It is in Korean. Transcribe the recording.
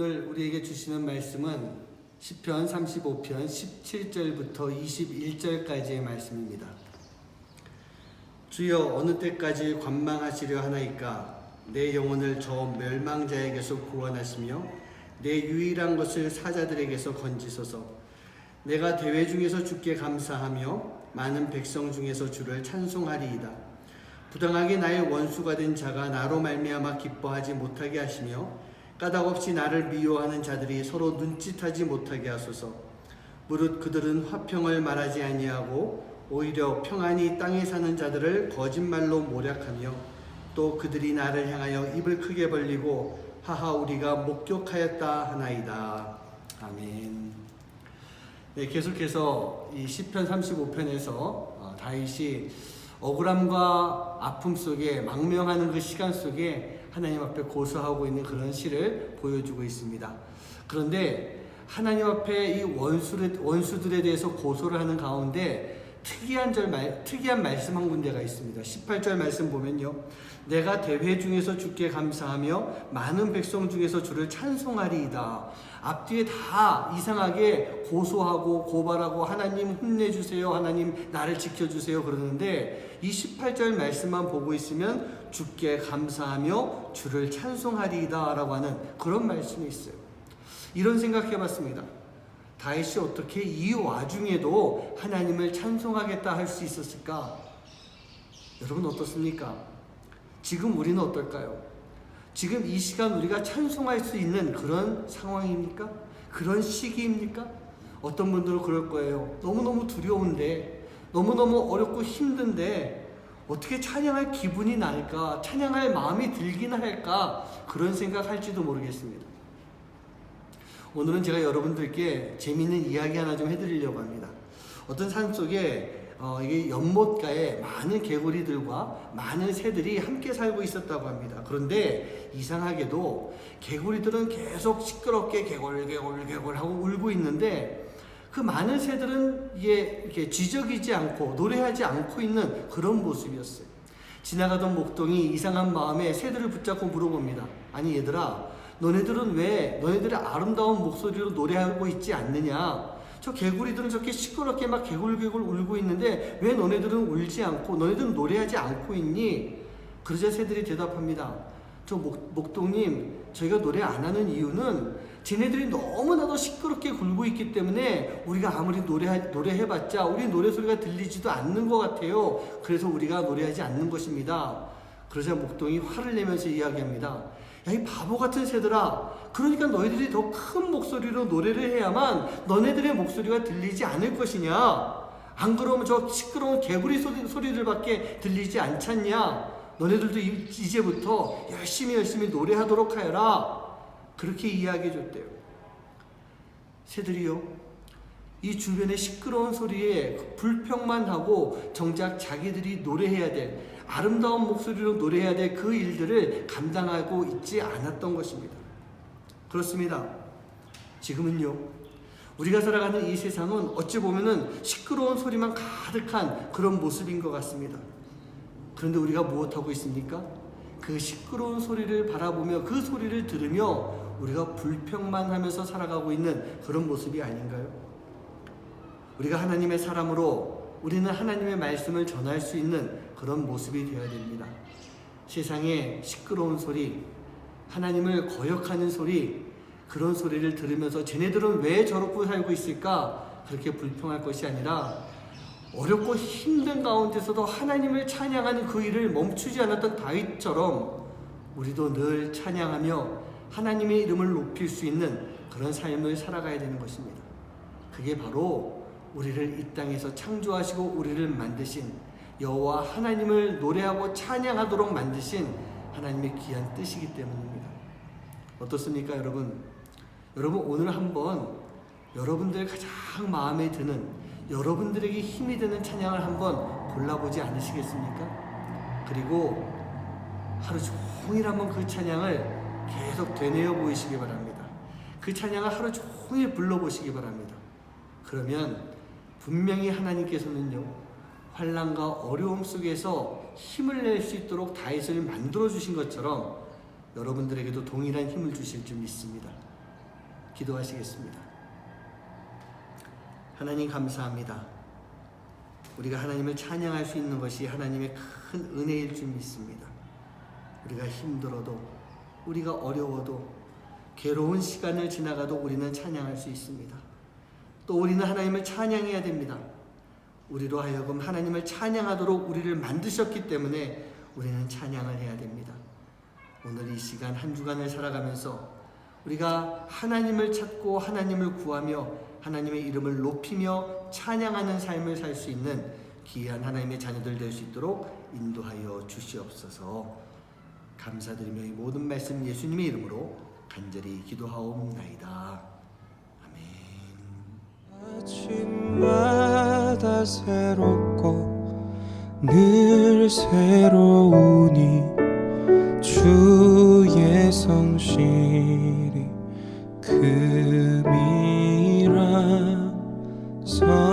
오늘 우리에게 주시는 말씀은 시편 35편 17절부터 21절까지의 말씀입니다. 주여 어느 때까지 관망하시려 하나이까? 내 영혼을 저 멸망자에게서 구원하시며 내 유일한 것을 사자들에게서 건지소서. 내가 대회 중에서 주께 감사하며 많은 백성 중에서 주를 찬송하리이다. 부당하게 나의 원수가 된 자가 나로 말미암아 기뻐하지 못하게 하시며 까닭없이 나를 미워하는 자들이 서로 눈짓하지 못하게 하소서 무릇 그들은 화평을 말하지 아니하고 오히려 평안히 땅에 사는 자들을 거짓말로 모략하며 또 그들이 나를 향하여 입을 크게 벌리고 하하 우리가 목격하였다 하나이다 아멘. 네, 계속해서 이 시편 35편에서 어, 다윗이 억울함과 아픔 속에 망명하는 그 시간 속에 하나님 앞에 고소하고 있는 그런 시를 보여주고 있습니다. 그런데 하나님 앞에 이 원수들에 대해서 고소를 하는 가운데 특이한 절 말, 특이한 말씀 한 군데가 있습니다. 18절 말씀 보면요. 내가 대회 중에서 주께 감사하며 많은 백성 중에서 주를 찬송하리이다. 앞뒤에 다 이상하게 고소하고 고발하고 하나님 혼내주세요. 하나님 나를 지켜주세요. 그러는데 이 18절 말씀만 보고 있으면 주께 감사하며 주를 찬송하리이다. 라고 하는 그런 말씀이 있어요. 이런 생각해 봤습니다. 다윗이 어떻게 이 와중에도 하나님을 찬송하겠다 할 수 있었을까? 여러분 어떻습니까? 지금 우리는 어떨까요? 지금 이 시간 우리가 찬송할 수 있는 그런 상황입니까? 그런 시기입니까? 어떤 분들은 그럴 거예요. 너무너무 두려운데, 너무너무 어렵고 힘든데, 어떻게 찬양할 기분이 날까? 찬양할 마음이 들긴 할까? 그런 생각할지도 모르겠습니다. 오늘은 제가 여러분들께 재미있는 이야기 하나 좀 해드리려고 합니다. 어떤 산 속에 어, 이게 연못가에 많은 개구리들과 많은 새들이 함께 살고 있었다고 합니다. 그런데 이상하게도 개구리들은 계속 시끄럽게 개골 개골 개골 하고 울고 있는데 그 많은 새들은 이게 이렇게 지적이지 않고 노래하지 않고 있는 그런 모습이었어요. 지나가던 목동이 이상한 마음에 새들을 붙잡고 물어봅니다. 아니 얘들아, 너네들은 왜 너네들의 아름다운 목소리로 노래하고 있지 않느냐? 저 개구리들은 저렇게 시끄럽게 막 개굴개굴 울고 있는데 왜 너네들은 울지 않고 너네들은 노래하지 않고 있니? 그러자 새들이 대답합니다. 저 목, 목동님 저희가 노래 안 하는 이유는 쟤네들이 너무나도 시끄럽게 굴고 있기 때문에 우리가 아무리 노래 노래해봤자 우리 노래 소리가 들리지도 않는 것 같아요. 그래서 우리가 노래하지 않는 것입니다. 그러자 목동이 화를 내면서 이야기합니다. 야, 이 바보 같은 새들아. 그러니까 너희들이 더 큰 목소리로 노래를 해야만 너네들의 목소리가 들리지 않을 것이냐. 안 그러면 저 시끄러운 개구리 소리, 소리들밖에 들리지 않잖냐. 너네들도 이제부터 열심히 열심히 노래하도록 하여라. 그렇게 이야기해 줬대요. 새들이요. 이 주변의 시끄러운 소리에 불평만 하고 정작 자기들이 노래해야 될 아름다운 목소리로 노래해야 될 그 일들을 감당하고 있지 않았던 것입니다. 그렇습니다. 지금은요. 우리가 살아가는 이 세상은 어찌 보면은 시끄러운 소리만 가득한 그런 모습인 것 같습니다. 그런데 우리가 무엇하고 있습니까? 그 시끄러운 소리를 바라보며 그 소리를 들으며 우리가 불평만 하면서 살아가고 있는 그런 모습이 아닌가요? 우리가 하나님의 사람으로 우리는 하나님의 말씀을 전할 수 있는 그런 모습이 되어야 됩니다. 세상의 시끄러운 소리, 하나님을 거역하는 소리, 그런 소리를 들으면서 쟤네들은 왜 저렇게 살고 있을까? 그렇게 불평할 것이 아니라 어렵고 힘든 가운데서도 하나님을 찬양하는 그 일을 멈추지 않았던 다윗처럼 우리도 늘 찬양하며 하나님의 이름을 높일 수 있는 그런 삶을 살아가야 되는 것입니다. 그게 바로 우리를 이 땅에서 창조하시고 우리를 만드신 여호와 하나님을 노래하고 찬양하도록 만드신 하나님의 귀한 뜻이기 때문입니다. 어떻습니까, 여러분? 여러분 오늘 한번 여러분들 가장 마음에 드는 여러분들에게 힘이 되는 찬양을 한번 골라보지 않으시겠습니까? 그리고 하루 종일 한번 그 찬양을 계속 되뇌어 보이시기 바랍니다. 그 찬양을 하루 종일 불러보시기 바랍니다. 그러면 분명히 하나님께서는요 환란과 어려움 속에서 힘을 낼 수 있도록 다윗을 만들어 주신 것처럼 여러분들에게도 동일한 힘을 주실 줄 믿습니다. 기도하시겠습니다. 하나님 감사합니다. 우리가 하나님을 찬양할 수 있는 것이 하나님의 큰 은혜일 줄 믿습니다. 우리가 힘들어도 우리가 어려워도 괴로운 시간을 지나가도 우리는 찬양할 수 있습니다. 또 우리는 하나님을 찬양해야 됩니다. 우리로 하여금 하나님을 찬양하도록 우리를 만드셨기 때문에 우리는 찬양을 해야 됩니다. 오늘 이 시간 한 주간을 살아가면서 우리가 하나님을 찾고 하나님을 구하며 하나님의 이름을 높이며 찬양하는 삶을 살 수 있는 귀한 하나님의 자녀들 될 수 있도록 인도하여 주시옵소서. 감사드리며 이 모든 말씀 예수님의 이름으로 간절히 기도하옵나이다. 새롭고 늘 새로우니 주의 성실이 금이라 성